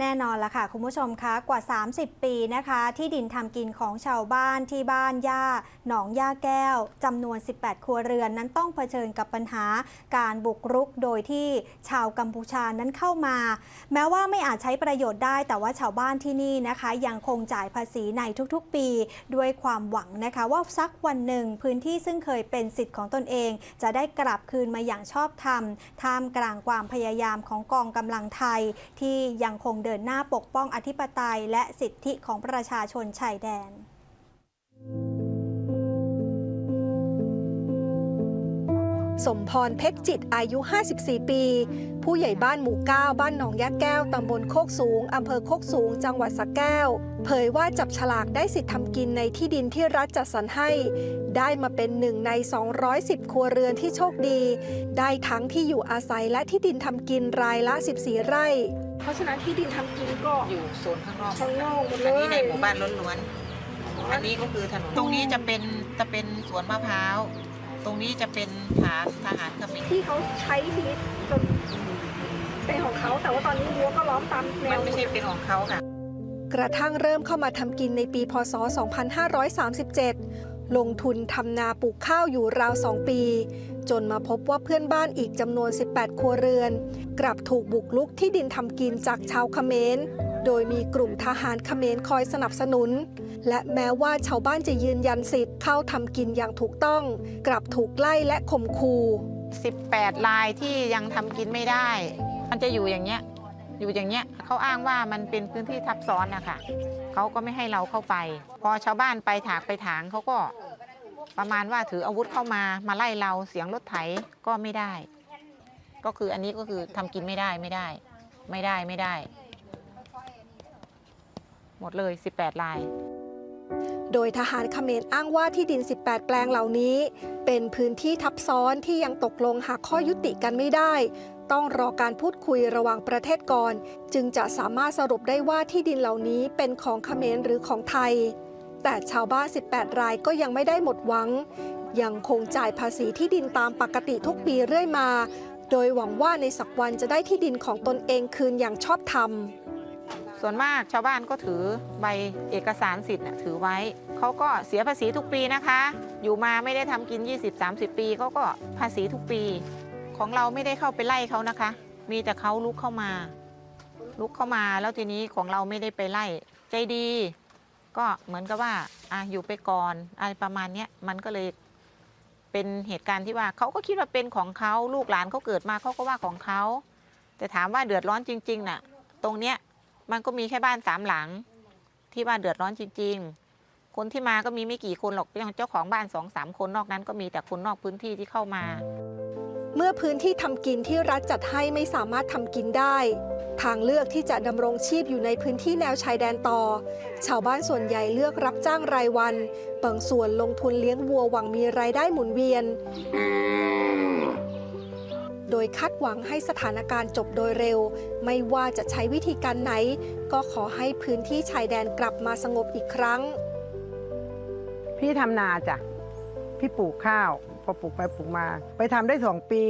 แน่นอนละค่ะคุณผู้ชมคะกว่า 30 ปีนะคะ ที่ดินทำกินของชาวบ้านที่บ้านย่าหนองย่าแก้วจำนวน 18 ครัวเรือนนั้นต้องเผชิญกับปัญหาการบุกรุกโดยที่ชาวกัมพูชานั้นเข้ามา แม้ว่าไม่อาจใช้ประโยชน์ได้ แต่ว่าชาวบ้านที่นี่นะคะ ยังคงจ่ายภาษีในทุกๆ ปี ด้วยความหวังนะคะ ว่าสักวันหนึ่งพื้นที่ซึ่งเคยเป็นสิทธิ์ของตนเอง จะได้กลับคืนมาอย่างชอบธรรมท่ามกลางความพยายามของกองกำลังไทยที่ยังคงเดินหน้าปกป้องอธิปไตยและสิทธิของประชาชนชายแดนสมพรเพชรจิตอายุ 54 ปี ผู้ใหญ่บ้านหมู่ 9 บ้านหนองยะแก้ว ตำบลโคกสูง อำเภอโคกสูง จังหวัดสระแก้ว เผยว่าจับฉลากได้สิทธิ์ทำกินในที่ดินที่รัฐจัดสรรให้ ได้มาเป็นหนึ่งใน 210 ครัวเรือนที่โชคดี ได้ทั้งที่อยู่อาศัยและที่ดินทำกินรายละ 14 ไร่ เพราะฉะนั้นที่ดินทำกินก็อยู่โซนข้างนอกข้างนอกหมดเลอันย นี้ในหมู่บ้านล้วนๆ อันนี้ก็คือถนน ตรงนี้จะเป็นจะเป็นสวนมะพร้าว ตรงนี้จะเป็นฐานทหารเขมรที่เขาใช้ชีวิตจนเป็นของเขาแต่ว่าตอนนี้รั้วก็ล้อมตามแนมันวไม่ใช่เป็นของเขาค่ะ กระทั่งเริ่มเข้ามาทำกินในปีพศ 2537 ลงทุนทำนาปลูกข้าวอยู่ราว2ปี จนมาพบว่าเพื่อนบ้านอีกจำนวน 18 ครัวเรือน กลับถูกบุกลุกที่ดินทำกินจากชาวเขมร โดยมีกลุ่มทหารเขมรคอยสนับสนุน และแม้ว่าชาวบ้านจะยืนยันสิทธิ์เข้าทำกินอย่างถูกต้อง กลับถูกไล่และข่มขู่18ลายที่ยังทำกินไม่ได้ มันจะอยู่อย่างเงี้ย อยู่อย่างเงี้ยเขาอ้างว่ามันเป็นพื้นที่ทับซ้อนนะคะเขาก็ไม่ให้เราเข้าไป พอชาวบ้านไปถากไปถางเขาก็ประมาณว่าถืออาวุธเข้ามามาไล่เราเสียงรถไถก็ไม่ได้ ก็คืออันนี้ก็คือทำกินไม่ได้ไม่ได้ ไม่ได้ไม่ได้ หมดเลย 18ลาย โดยทหารเขมรอ้างว่าที่ดิน 18 แปลงเหล่านี้ เป็นพื้นที่ทับซ้อนที่ยังตกลงหาข้อยุติกันไม่ได้ ต้องรอการพูดคุยระหว่างประเทศก่อน จึงจะสามารถสรุปได้ว่าที่ดินเหล่านี้เป็นของเขมรหรือของไทย แต่ชาวบ้าน 18 รายก็ยังไม่ได้หมดหวัง ยังคงจ่ายภาษีที่ดินตามปกติทุกปีเรื่อยมา โดยหวังว่าในสักวันจะได้ที่ดินของตนเองคืนอย่างชอบธรรม ส่วนมากชาวบ้านก็ถือใบเอกสารสิทธิ์ถือไว้ เขาก็เสียภาษีทุกปีนะคะ อยู่มาไม่ได้ทำกิน 20-30 ปีเขาก็ภาษีทุกปี ของเราไม่ได้เข้าไปไล่เขานะคะ มีแต่เขาลุกเข้ามา ลุกเข้ามาแล้วทีนี้ของเราไม่ได้ไปไล่ ใจดี ก็เหมือนกับว่าอะอยู่ไปก่อนอะไรประมาณเนี้ยมันก็เลยเป็นเหตุการณ์ที่ว่าเขาก็คิดว่าเป็นของเขาลูกหลานเขาเกิดมาเขาก็ว่าของเขาแต่ถามว่าเดือดร้อนจริงๆน่ะ ตรงเนี้ย มันก็มีแค่บ้านสามหลัง ที่ว่าเดือดร้อนจริง ๆ คนที่มาก็มีไม่กี่คนหรอกย่างเจ้าของบ้านสองสามคนนอกนั้นก็มีแต่คนนอกพื้นที่ที่เข้ามา เมื่อพื้นที่ทำกินที่รัฐจัดให้ไม่สามารถทำกินได้ ทางเลือกที่จะดำรงชีพอยู่ในพื้นที่แนวชายแดนต่อ ชาวบ้านส่วนใหญ่เลือกรับจ้างรายวันบางส่วนลงทุนเลี้ยงวัวหวังมีรายได้หมุนเวียน โดยคาดหวังให้สถานการณ์จบโดยเร็ว ไม่ว่าจะใช้วิธีการไหน ก็ขอให้พื้นที่ชายแดนกลับมาสงบอีกครั้ง พี่ทำนาจ้ะ พี่ปลูกข้าว พอปลูกไปปลูกมา ไปทำได้สองปี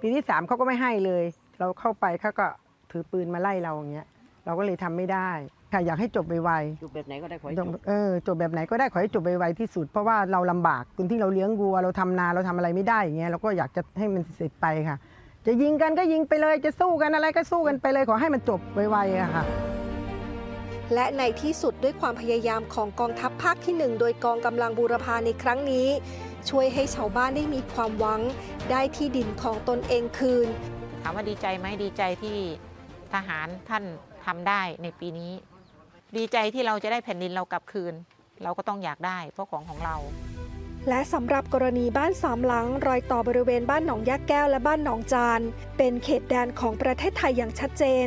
ปีที่สามเขาก็ไม่ให้เลย เราเข้าไปเขาก็ถือปืนมาไล่เราอย่างเงี้ย เราก็เลยทำไม่ได้ค่ะอยากให้จบไวจบแบบไหนก็ได้ขอให้ๆจบเออจบแบบไหนก็ได้ขอให้จบไวๆที่สุด เพราะว่าเราลำบากคนที่เราเลี้ยงวัวเราทำนาเราทำอะไรไม่ได้อย่างเงี้ยเราก็อยากจะให้มันเสร็จไปค่ะ จะยิงกันก็ยิงไปเลยจะสู้กันอะไรก็สู้กันไปเลยขอให้มันจบไวๆอะค่ะ และในที่สุดด้วยความพยายามของกองทัพภาคที่ 1 โดยกองกำลังบูรพาในครั้งนี้ ช่วยให้ชาวบ้านได้มีความหวัง ได้ที่ดินของตนเองคืน ถามว่าดีใจไหมดีใจที่ทหารท่าน ทำได้ในปีนี้ ดีใจที่เราจะได้แผ่นดินเรากลับคืน เราก็ต้องอยากได้เพราะของของเราและสำหรับกรณีบ้านสามหลัง รอยต่อบริเวณบ้านหนองยะแก้วและบ้านหนองจาน เป็นเขตแดนของประเทศไทยอย่างชัดเจน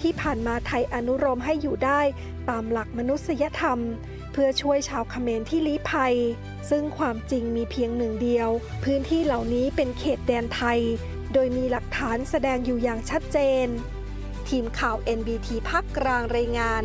ที่ผ่านมาไทยอนุโลมให้อยู่ได้ตามหลักมนุษยธรรม เพื่อช่วยชาวเขมรที่ลี้ภัย ซึ่งความจริงมีเพียงหนึ่งเดียว พื้นที่เหล่านี้เป็นเขตแดนไทย โดยมีหลักฐานแสดงอยู่อย่างชัดเจน ทีมข่าว NBT ภาคกลางรายงาน